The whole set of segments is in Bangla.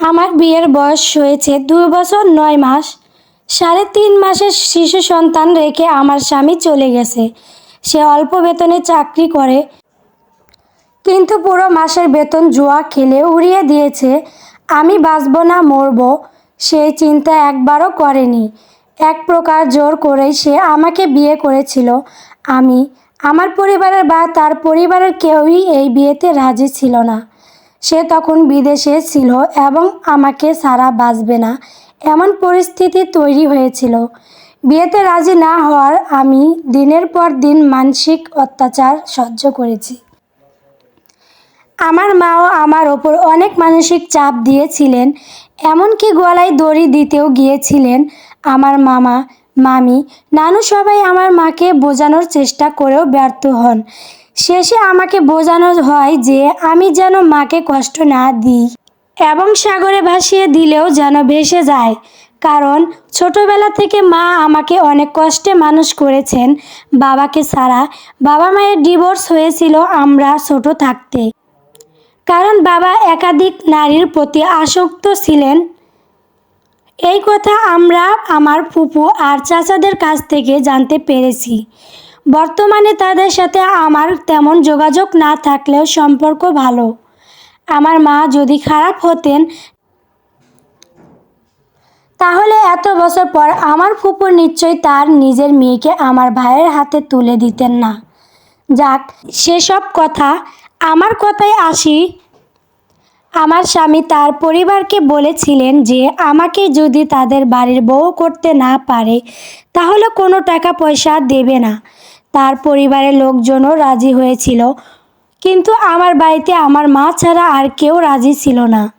আমার বিয়ের বয়স হয়েছে দুই বছর নয় মাস। সাড়ে তিন মাসের শিশু সন্তান রেখে আমার স্বামী চলে গেছে। সে অল্প বেতনে চাকরি করে, কিন্তু পুরো মাসের বেতন জুয়া খেলে উড়িয়ে দিয়েছে। আমি বাঁচব না মরব, সেই চিন্তা একবারও করেনি। এক প্রকার জোর করেই সে আমাকে বিয়ে করেছিল। আমি, আমার পরিবারের বা তার পরিবারের কেউই এই বিয়েতে রাজি ছিল না। সে তখন বিদেশে ছিল এবং আমাকে সারা বাঁচবে না। এমন পরিস্থিতি তৈরি হয়েছিল। বিয়েতে রাজি না হওয়ার আমি দিনের পর দিন মানসিক অত্যাচার সহ্য করেছি। আমার মাও আমার ওপর অনেক মানসিক চাপ দিয়েছিলেন, এমনকি গলায় দড়ি দিতেও গিয়েছিলেন আমার মামা, মামি। নানু সবাই আমার মাকে বোঝানোর চেষ্টা করেও ব্যর্থ হন। শেষে আমাকে বোঝানো হয় যে আমি যেন মাকে কষ্ট না দিই এবং সাগরে ভাসিয়ে দিলেও যেন ভেসে যায়। কারণ ছোটবেলা থেকে মা আমাকে অনেক কষ্টে মানুষ করেছেন। বাবাকে ছাড়া বাবা মায়ের ডিভোর্স হয়েছিল আমরা ছোট থাকতে। কারণ বাবা একাধিক নারীর প্রতি আসক্ত ছিলেন। এই কথা আমরা আমার ফুপু আর চাচাদের কাছ থেকে জানতে পেরেছি। বর্তমানে তাদের সাথে আমার তেমন যোগাযোগ না থাকলেও সম্পর্ক ভালো। আমার মা যদি খারাপ হতেন, তাহলে এত বছর পর আমার ফুপু নিশ্চয়ই তার নিজের মেয়েকে আমার ভাইয়ের হাতে তুলে দিতেন না। যাক, সেসব কথা আমার কথায় আসি। আমার স্বামী তার পরিবারকে বলেছিলেন যে, আমাকে যদি তাদের বাড়ির বউ করতে না পারে, তাহলে কোনো টাকা পয়সা দেবে না। তার পরিবারের লোকজনও রাজি হয়েছিল। কিন্তু আমার বাড়িতে আমার মা ছাড়া আর কেউ রাজি ছিল না।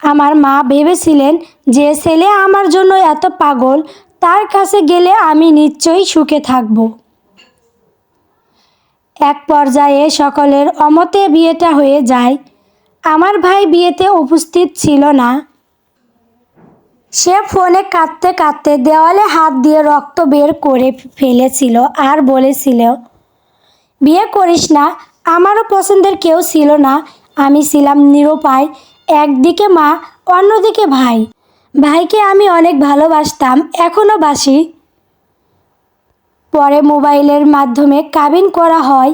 আমার মা ভেবেছিলেন যে ছেলে আমার জন্য এত পাগল, তার কাছে গেলে আমি নিশ্চয়ই সুখে থাকব। এক পর্যায়ে সকলের অমতে বিয়েটা হয়ে যায়। আমার ভাই বিয়েতে উপস্থিত ছিল না। সে ফোনে কাঁদতে কাঁদতে দেওয়ালে হাত দিয়ে রক্ত বের করে ফেলেছিল আর বলেছিল, বিয়ে করিস না, আমারও পছন্দের কেউ ছিল না, আমি ছিলাম নিরুপায়, একদিকে মা, অন্যদিকে ভাই। ভাইকে আমি অনেক ভালোবাসতাম এখনও বাসি। পরে মোবাইলের মাধ্যমে কাবিন করা হয়,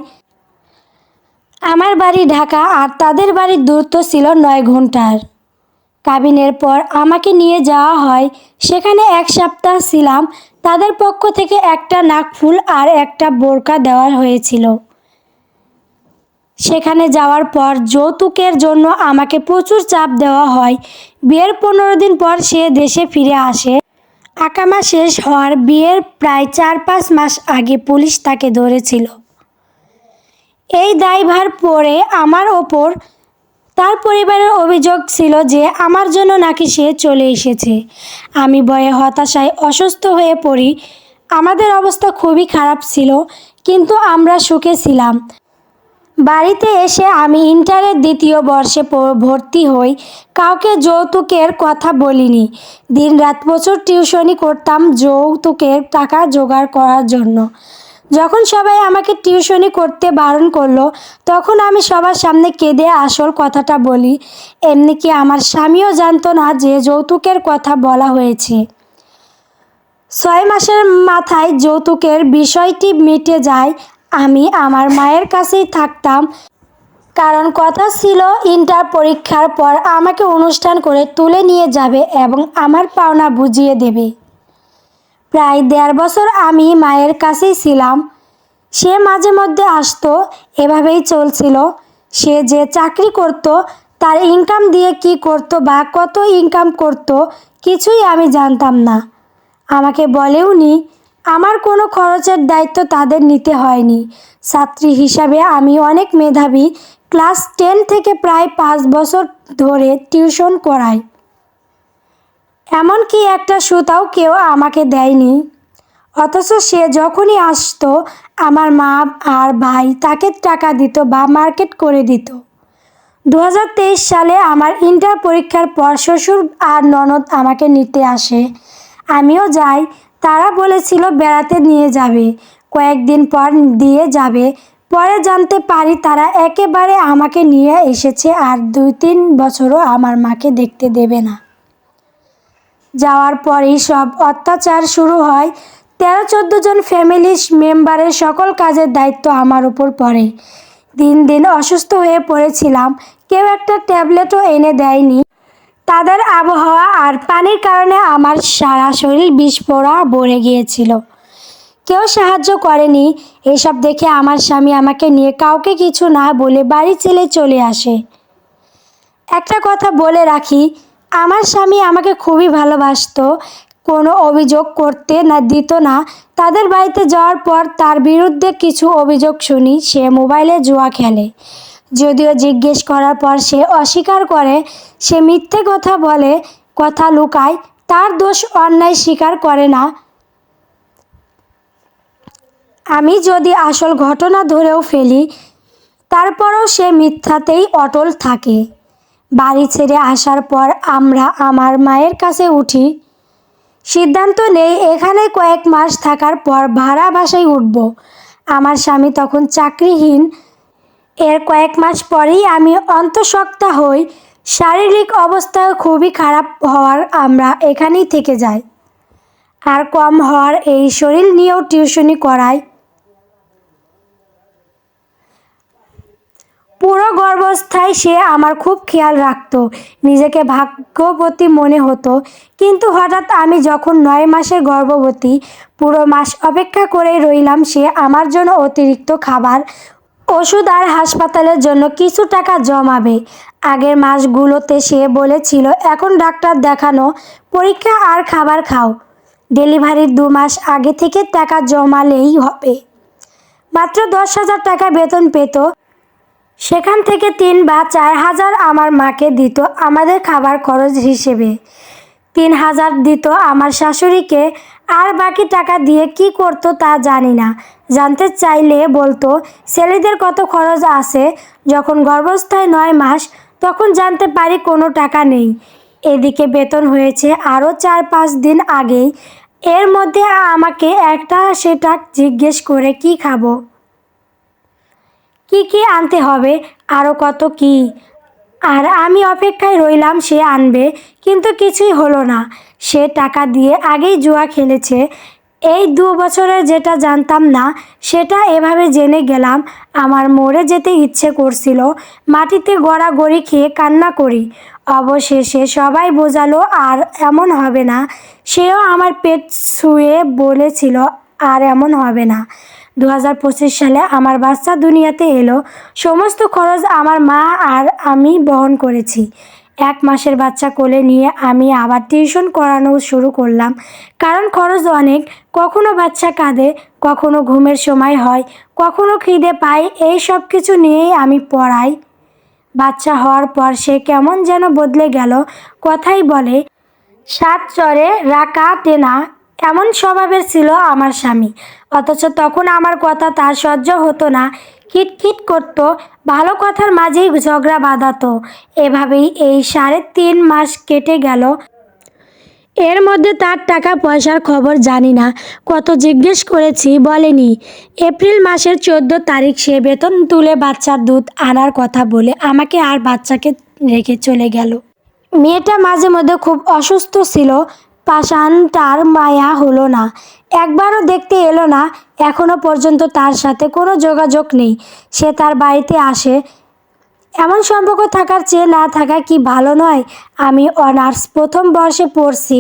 আমার বাড়ি ঢাকা, আর তাদের বাড়ির দূরত্ব ছিল নয় ঘণ্টার। কাবিনের পর আমাকে নিয়ে যাওয়া হয়। সেখানে এক সপ্তাহ ছিলাম। তাদের পক্ষ থেকে একটা নাকফুল আর একটা বোরকা দেওয়া হয়েছিল। সেখানে যাওয়ার পর যৌতুকের জন্য আমাকে প্রচুর চাপ দেওয়া হয়। বিয়ের পনেরো দিন পর সে দেশে ফিরে আসে। আকামা শেষ হওয়ার বিয়ের প্রায় চার পাঁচ মাস আগে পুলিশ তাকে ধরেছিল। এই দায়ভার পরে আমার ওপর তার পরিবারের অভিযোগ ছিল যে আমার জন্য নাকি সে চলে এসেছে। আমি ভয়ে হতাশায় অসুস্থ হয়ে পড়ি। আমাদের অবস্থা খুবই খারাপ ছিল, কিন্তু আমরা সুখে ছিলাম। বাড়িতে এসে আমি ইন্টারের দ্বিতীয় বর্ষে ভর্তি হই। কাউকে যৌতুকের কথা বলিনি। দিনরাত প্রচুর টিউশনি করতাম যৌতুকের টাকা জোগাড় করার জন্য। যখন সবাই আমাকে টিউশনি করতে বারণ করল, তখন আমি সবার সামনে কেঁদে আসল কথাটা বলি, এমনি কি আমার স্বামীও জানতো না যে যৌতুকের কথা বলা হয়েছে? ছয় মাসের মাথায় যৌতুকের বিষয়টি মিটে যায়, আমি আমার মায়ের কাছেই থাকতাম। কারণ কথা ছিল, ইন্টার পরীক্ষার পর আমাকে অনুষ্ঠান করে তুলে নিয়ে যাবে এবং আমার পাওনা বুঝিয়ে দেবে। প্রায় দেড় বছর আমি মায়ের কাছেই ছিলাম। সে মাঝে মধ্যে আসতো, এভাবেই চলছিল। সে যে চাকরি করত, তার ইনকাম দিয়ে কি করত বা কত ইনকাম করত, কিছুই আমি জানতাম না। আমাকে বলেওনি, আমার কোনো খরচের দায়িত্ব তাদের নিতে হয়নি। ছাত্রী হিসাবে আমি অনেক মেধাবী, ক্লাস টেন থেকে প্রায় পাঁচ বছর ধরে টিউশন করাই। এমনকি একটা সুতাও কেউ আমাকে দেয়নি। অথচ সে যখনই আসতো, আমার মা আর ভাই তাকে টাকা দিত বা মার্কেট করে দিত। দু হাজার তেইশ সালে আমার ইন্টার পরীক্ষার পর শ্বশুর আর ননদ আমাকে নিতে আসে। আমিও যাই, তারা বলেছিল বেড়াতে নিয়ে যাবে, কয়েকদিন পর দিয়ে যাবে। পরে জানতে পারি তারা একেবারে আমাকে নিয়ে এসেছে আর দুই তিন বছরও আমার মাকে দেখতে দেবে না। যাওয়ার পরেই সব অত্যাচার শুরু হয়। তেরো চোদ্দ জন ফ্যামিলি মেম্বারের সকল কাজের দায়িত্ব আমার উপর পড়ে। দিন দিন অসুস্থ হয়ে পড়েছিলাম। কেউ একটা ট্যাবলেটও এনে দেয়নি। তাদের আবহাওয়া আর পানির কারণে আমার সারা শরীর বিস্ফোরা ভরে গিয়েছিল। কেউ সাহায্য করেনি। এসব দেখে আমার স্বামী আমাকে নিয়ে কাউকে কিছু না বলে বাড়ি ছেলে চলে আসে। একটা কথা বলে রাখি আমার স্বামী আমাকে খুবই ভালোবাসতো, কোনো অভিযোগ করতে না দিত না। তাদের বাড়িতে যাওয়ার পর তার বিরুদ্ধে কিছু অভিযোগ শুনি, সে মোবাইলে জুয়া খেলে। যদিও জিজ্ঞেস করার পর সে অস্বীকার করে, সে মিথ্যে কথা বলে, কথা লুকায়, তার দোষ অন্যায় স্বীকার করে না। আমি যদি আসল ঘটনা ধরেও ফেলি, তারপরও সে মিথ্যাতেই অটল থাকে। বাড়ি ছেড়ে আসার পর আমরা আমার মায়ের কাছে উঠি। সিদ্ধান্ত নেই, এখানে কয়েক মাস থাকার পর ভাড়া বাসায় উঠব। আমার স্বামী তখন চাকরিহীন। এর কয়েক মাস পরেই আমি অন্তঃসত্ত্বা হই। শারীরিক অবস্থা খুবই খারাপ হওয়ার আমরা এখানেই থেকে যাই। আর কম হওয়ার এই শরীর নিয়েও টিউশনি করাই। পুরো গর্ভাবস্থায় সে আমার খুব খেয়াল রাখতো, নিজেকে ভাগ্যবতী মনে হতো। কিন্তু হঠাৎ আমি যখন নয় মাসের গর্ভবতী, পুরো মাস অপেক্ষা করেই রইলাম সে আমার জন্য অতিরিক্ত খাবার, ওষুধ আর হাসপাতালের জন্য কিছু টাকা জমাবে। আগের মাসগুলোতে সে বলেছিল, এখন ডাক্তার দেখানো, পরীক্ষা আর খাবার খাও। ডেলিভারির দু মাস আগে থেকে টাকা জমালেই হবে। মাত্র দশ হাজার টাকা বেতন পেত সেখান থেকে তিন বা চার হাজার আমার মাকে দিত আমাদের খাবার খরচ হিসেবে। তিন হাজার দিত আমার শাশুড়িকে, আর বাকি টাকা দিয়ে কি করতো তা জানি না। জানতে চাইলে বলতো, ছেলেদের কত খরচ আছে? যখন গর্ভস্থায় নয় মাস, তখন জানতে পারি কোনো টাকা নেই। এদিকে বেতন হয়েছে আরও চার পাঁচ দিন আগেই। এর মধ্যে আমাকে একটা সেটা জিজ্ঞেস করে কি খাব? কি কি আনতে হবে? আরও কত কি? আর আমি অপেক্ষায় রইলাম সে আনবে, কিন্তু কিছুই হলো না। সে টাকা দিয়ে আগেই জুয়া খেলেছে। এই দু বছরের যেটা জানতাম না, সেটা এভাবে জেনে গেলাম। আমার মরে যেতে ইচ্ছে করছিল। মাটিতে গড়াগড়ি খেয়ে কান্না করি। অবশেষে সবাই বোঝালো, আর এমন হবে না। সেও আমার পেট ছুঁয়ে বলেছিল, আর এমন হবে না। দু হাজার পঁচিশ সালে আমার বাচ্চা দুনিয়াতে এলো। সমস্ত খরচ আমার মা আর আমি বহন করেছি। এক মাসের বাচ্চা কোলে নিয়ে আমি আবার টিউশন করানো শুরু করলাম। কারণ খরচ অনেক, কখনো বাচ্চা কাঁদে, কখনো ঘুমের সময় হয়, কখনো খিদে পাই এই সব কিছু নিয়েই আমি পড়াই। বাচ্চা হওয়ার পর সে কেমন যেন বদলে গেল। কথাই বলে, সাত চরে রাকা টেনা এমন স্বভাবের ছিল আমার স্বামী। অথচ তখন আমার কথা তার সহ্য হতো না। খিটখিট করত, ভালো কথার মাঝেই ঝগড়া বাঁধাতো। এভাবেই এই সাড়ে তিন মাস কেটে গেল। এর মধ্যে তার টাকা পয়সার খবর জানি না। কত জিজ্ঞেস করেছি, বলেনি। এপ্রিল মাসের চোদ্দ তারিখ সে বেতন তুলে বাচ্চার দুধ আনার কথা বলে আমাকে আর বাচ্চাকে রেখে চলে গেল। মেয়েটা মাঝে মধ্যে খুব অসুস্থ ছিল। পাষাণটার মায়া হলো না। একবারও দেখতে এলো না, এখনও পর্যন্ত তার সাথে কোনো যোগাযোগ নেই। সে তার বাড়িতে আসে। এমন সম্পর্ক থাকার চেয়ে না থাকা কি ভালো নয়? আমি অনার্স প্রথম বর্ষে পড়ছি,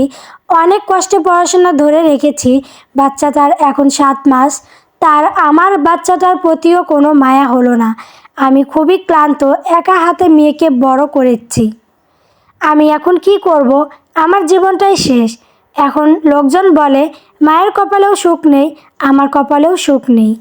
অনেক কষ্টে পড়াশোনা ধরে রেখেছি। বাচ্চাটার এখন সাত মাস। তার আমার বাচ্চাটার প্রতিও কোনো মায়া হলো না। আমি খুবই ক্লান্ত, একা হাতে মেয়েকে বড় করেছি। আমি এখন কি করব? আমার জীবনটাই শেষ। এখন লোকজন বলে মায়ের কপালেও সুখ নেই আমার কপালেও সুখ নেই।